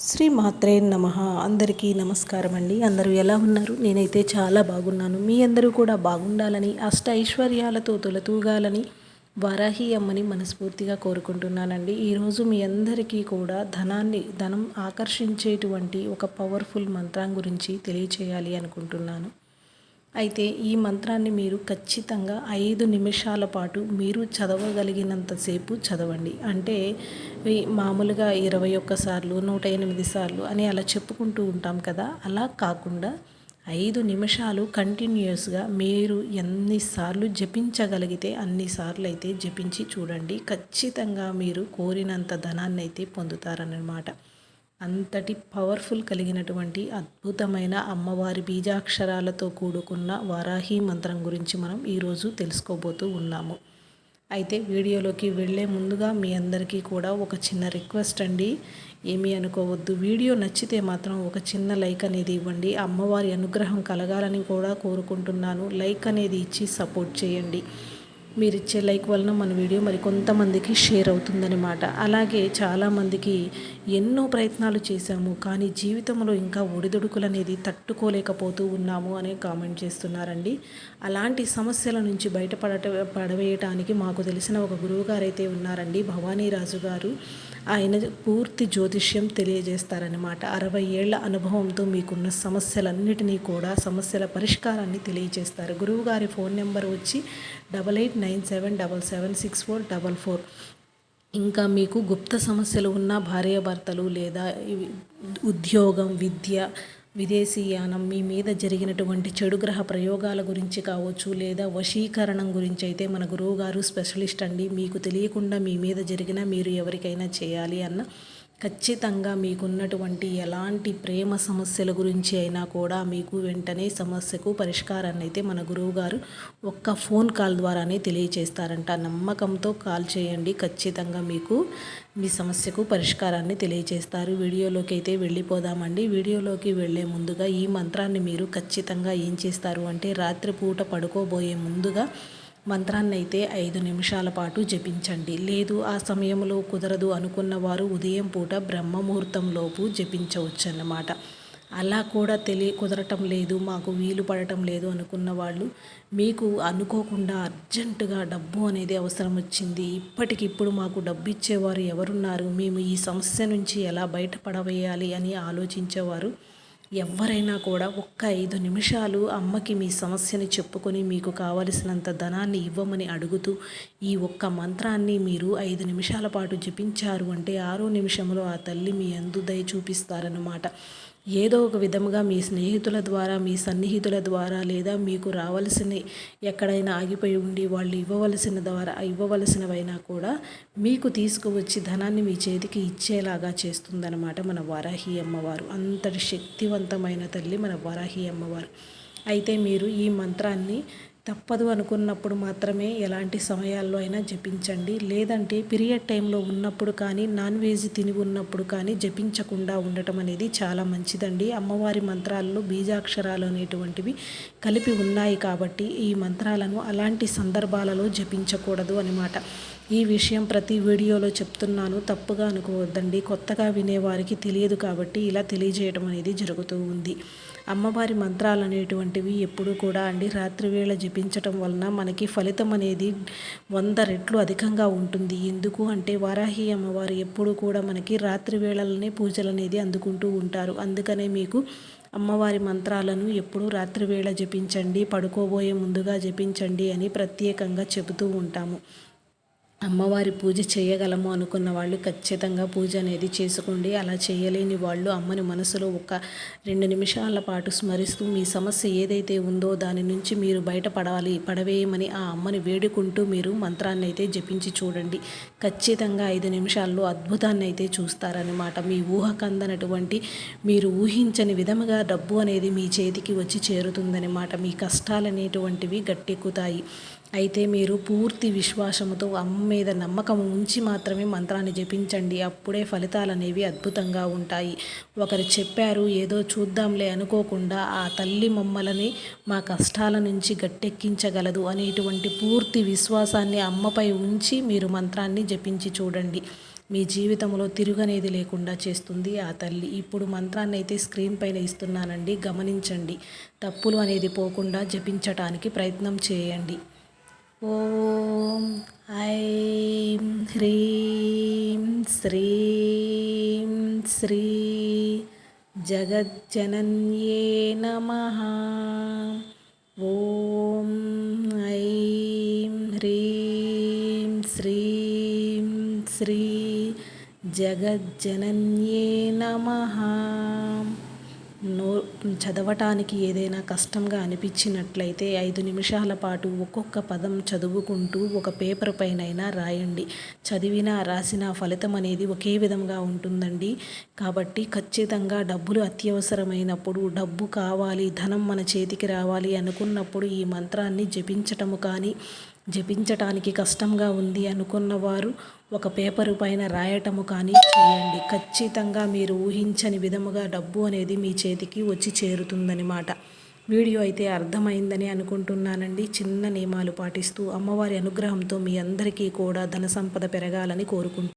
శ్రీ మాత్రే నమ. అందరికీ నమస్కారం అండి. అందరూ ఎలా ఉన్నారు? నేనైతే చాలా బాగున్నాను. మీ అందరూ కూడా బాగుండాలని అష్ట ఐశ్వర్యాలతో తొలతూగాలని వారాహి అమ్మని మనస్ఫూర్తిగా కోరుకుంటున్నానండి. ఈరోజు మీ అందరికీ కూడా ధనాన్ని ధనం ఆకర్షించేటువంటి ఒక పవర్ఫుల్ మంత్రం గురించి తెలియచేయాలి అనుకుంటున్నాను. అయితే ఈ మంత్రాన్ని మీరు ఖచ్చితంగా ఐదు నిమిషాల పాటు మీరు చదవగలిగినంతసేపు చదవండి. అంటే మామూలుగా ఇరవై ఒక్కసార్లు నూట ఎనిమిది సార్లు అని అలా చెప్పుకుంటూ ఉంటాం కదా. అలా కాకుండా ఐదు నిమిషాలు కంటిన్యూస్గా మీరు ఎన్నిసార్లు జపించగలిగితే అన్నిసార్లు అయితే జపించి చూడండి. ఖచ్చితంగా మీరు కోరినంత ధనాన్ని అయితే పొందుతారన్నమాట. అంతటి పవర్ఫుల్ కలిగినటువంటి అద్భుతమైన అమ్మవారి బీజాక్షరాలతో కూడుకున్న వారాహి మంత్రం గురించి మనం ఈరోజు తెలుసుకోబోతూ ఉన్నాము. అయితే వీడియోలోకి వెళ్ళే ముందుగా మీ అందరికీ కూడా ఒక చిన్న రిక్వెస్ట్ అండి. ఏమీ అనుకోవద్దు. వీడియో నచ్చితే మాత్రం ఒక చిన్న లైక్ అనేది ఇవ్వండి. అమ్మవారి అనుగ్రహం కలగాలని కూడా కోరుకుంటున్నాను. లైక్ అనేది ఇచ్చి సపోర్ట్ చేయండి. మీరు ఇచ్చే లైక్ వలన మన వీడియో మరి కొంతమందికి షేర్ అవుతుందనమాట అలాగే చాలామందికి ఎన్నో ప్రయత్నాలు చేశాము కానీ జీవితంలో ఇంకా ఒడిదుడుకులు అనేది తట్టుకోలేకపోతూ ఉన్నాము అని కామెంట్ చేస్తున్నారండి. అలాంటి సమస్యల నుంచి బయటపడట పడవేయటానికి మాకు తెలిసిన ఒక గురువుగారు అయితే ఉన్నారండి భవానీరాజు గారు. ఆయన పూర్తి జ్యోతిష్యం తెలియజేస్తారనమాట అరవై ఏళ్ళ అనుభవంతో మీకున్న సమస్యలన్నిటినీ కూడా సమస్యల పరిష్కారాన్ని తెలియజేస్తారు. గురువుగారి ఫోన్ నెంబర్ వచ్చి double eight nine nine seven double seven six four double four. ఇంకా మీకు గుప్త సమస్యలు ఉన్న భార్యాభర్తలు లేదా ఉద్యోగం విద్య విదేశీయానం మీ మీద జరిగినటువంటి చెడు గ్రహ ప్రయోగాల గురించి కావచ్చు లేదా వశీకరణం గురించి అయితే మన గురువుగారు స్పెషలిస్ట్ అండి. మీకు తెలియకుండా మీ మీద జరిగిన మీరు ఎవరికైనా చేయాలి అన్న ఖచ్చితంగా మీకున్నటువంటి ఎలాంటి ప్రేమ సమస్యల గురించి అయినా కూడా మీకు వెంటనే సమస్యకు పరిష్కారాన్ని అయితే మన గురువు గారు ఒక్క ఫోన్ కాల్ ద్వారానే తెలియచేస్తారంట. నమ్మకంతో కాల్ చేయండి. ఖచ్చితంగా మీకు మీ సమస్యకు పరిష్కారాన్ని తెలియచేస్తారు. వీడియోలోకి అయితే వెళ్ళిపోదామండి. వీడియోలోకి వెళ్ళే ముందుగా ఈ మంత్రాన్ని మీరు ఖచ్చితంగా ఏం చేస్తారు అంటే రాత్రిపూట పడుకోబోయే ముందుగా మంత్రాన్ని అయితే ఐదు నిమిషాల పాటు జపించండి. లేదు ఆ సమయంలో కుదరదు అనుకున్న వారు ఉదయం పూట బ్రహ్మముహూర్తంలోపు జపించవచ్చు అన్నమాట అలా కూడా తెలియ కుదరటం లేదు మాకు వీలు పడటం లేదు అనుకున్న వాళ్ళు మీకు అనుకోకుండా అర్జెంటుగా డబ్బు అనేది అవసరం వచ్చింది. ఇప్పటికిప్పుడు మాకు డబ్బు ఇచ్చేవారు ఎవరున్నారు? మేము ఈ సమస్య నుంచి ఎలా బయటపడవేయాలి అని ఆలోచించేవారు ఎవరైనా కూడా ఒక్క ఐదు నిమిషాలు అమ్మకి మీ సమస్యని చెప్పుకొని మీకు కావలసినంత ధనాన్ని ఇవ్వమని అడుగుతూ ఈ ఒక్క మంత్రాన్ని మీరు ఐదు నిమిషాల పాటు జపించారు అంటే ఆరో నిమిషంలో ఆ తల్లి మీ అందు దయ చూపిస్తారన్నమాట. ఏదో ఒక విధముగా మీ స్నేహితుల ద్వారా మీ సన్నిహితుల ద్వారా లేదా మీకు రావలసిన ఎక్కడైనా ఆగిపోయి ఉండి వాళ్ళు ఇవ్వవలసిన ద్వారా ఇవ్వవలసినవైనా కూడా మీకు తీసుకువచ్చి ధనాన్ని మీ చేతికి ఇచ్చేలాగా చేస్తుందన్నమాట మన వారాహి అమ్మవారు. అంతటి శక్తివంతమైన తల్లి మన వారాహి అమ్మవారు. అయితే మీరు ఈ మంత్రాన్ని తప్పదు అనుకున్నప్పుడు మాత్రమే ఎలాంటి సమయాల్లో అయినా జపించండి. లేదంటే పీరియడ్ టైంలో ఉన్నప్పుడు కానీ నాన్ వెజ్ తిని ఉన్నప్పుడు కానీ జపించకుండా ఉండటం అనేది చాలా మంచిదండి. అమ్మవారి మంత్రాల్లో బీజాక్షరాలు అనేటువంటివి కలిపి ఉన్నాయి కాబట్టి ఈ మంత్రాలను అలాంటి సందర్భాలలో జపించకూడదు అనమాట ఈ విషయం ప్రతి వీడియోలో చెప్తున్నాను. తప్పుగా అనుకోవద్దండి. కొత్తగా వినేవారికి తెలియదు కాబట్టి ఇలా తెలియజేయడం అనేది జరుగుతూ ఉంది. అమ్మవారి మంత్రాలు అనేటువంటివి ఎప్పుడు కూడా అండి. రాత్రివేళ జపించటం వలన మనకి ఫలితం అనేది వంద రెట్లు అధికంగా ఉంటుంది. ఎందుకు అంటే వారాహి అమ్మవారు ఎప్పుడు కూడా మనకి రాత్రి వేళలనే పూజలు అనేది అందుకుంటూ ఉంటారు. అందుకనే మీకు అమ్మవారి మంత్రాలను ఎప్పుడూ రాత్రివేళ జపించండి పడుకోబోయే ముందుగా జపించండి అని ప్రత్యేకంగా చెబుతూ ఉంటాము. అమ్మవారి పూజ చేయగలము అనుకున్న వాళ్ళు ఖచ్చితంగా పూజ అనేది చేసుకోండి. అలా చేయలేని వాళ్ళు అమ్మని మనసులో ఒక రెండు నిమిషాల పాటు స్మరిస్తూ మీ సమస్య ఏదైతే ఉందో దాని నుంచి మీరు బయటపడాలి పడవేయమని ఆ అమ్మని వేడుకుంటూ మీరు మంత్రాన్ని అయితే జపించి చూడండి. ఖచ్చితంగా ఐదు నిమిషాల్లో అద్భుతాన్ని అయితే చూస్తారనమాట మీ ఊహకందనటువంటి మీరు ఊహించని విధముగా డబ్బు అనేది మీ చేతికి వచ్చి చేరుతుందనమాట మీ కష్టాలనేటువంటివి గట్టెక్కుతాయి. అయితే మీరు పూర్తి విశ్వాసముతో అమ్మ మీద నమ్మకం ఉంచి మాత్రమే మంత్రాన్ని జపించండి. అప్పుడే ఫలితాలు అనేవి అద్భుతంగా ఉంటాయి. ఒకరు చెప్పారు ఏదో చూద్దాంలే అనుకోకుండా ఆ తల్లి మమ్మలని మా కష్టాల నుంచి గట్టెక్కించగలదు అనేటువంటి పూర్తి విశ్వాసాన్ని అమ్మపై ఉంచి మీరు మంత్రాన్ని జపించి చూడండి. మీ జీవితంలో తిరుగనేది లేకుండా చేస్తుంది ఆ తల్లి. ఇప్పుడు మంత్రాన్ని అయితే స్క్రీన్ పైన ఇస్తున్నానండి. గమనించండి. తప్పులు అనేది పోకుండా జపించటానికి ప్రయత్నం చేయండి. ఓం ఐం హ్రీం శ్రీం శ్రీ జగజ్జనన్యే నమ. ఓం ఐం హ్రీం శ్రీం శ్రీ జగజ్జనన్యే నమ. నో చదవటానికి ఏదైనా కష్టంగా అనిపించినట్లయితే ఐదు నిమిషాల పాటు ఒక్కొక్క పదం చదువుకుంటూ ఒక పేపర్ పైనైనా రాయండి. చదివినా రాసిన ఫలితం అనేది ఒకే విధంగా ఉంటుందండి. కాబట్టి ఖచ్చితంగా డబ్బులు అత్యవసరమైనప్పుడు డబ్బు కావాలి ధనం మన చేతికి రావాలి అనుకున్నప్పుడు ఈ మంత్రాన్ని జపించటము కానీ జపించటానికి కష్టంగా ఉంది అనుకున్న వారు ఒక పేపరు పైన రాయటము కానీ చేయండి. ఖచ్చితంగా మీరు ఊహించని విధముగా డబ్బు అనేది మీ చేతికి వచ్చి చేరుతుందనమాట వీడియో అయితే అర్థమైందని అనుకుంటున్నానండి. చిన్న నియమాలు పాటిస్తూ అమ్మవారి అనుగ్రహంతో మీ అందరికీ కూడా ధన సంపద పెరగాలని కోరుకుంటున్నాను.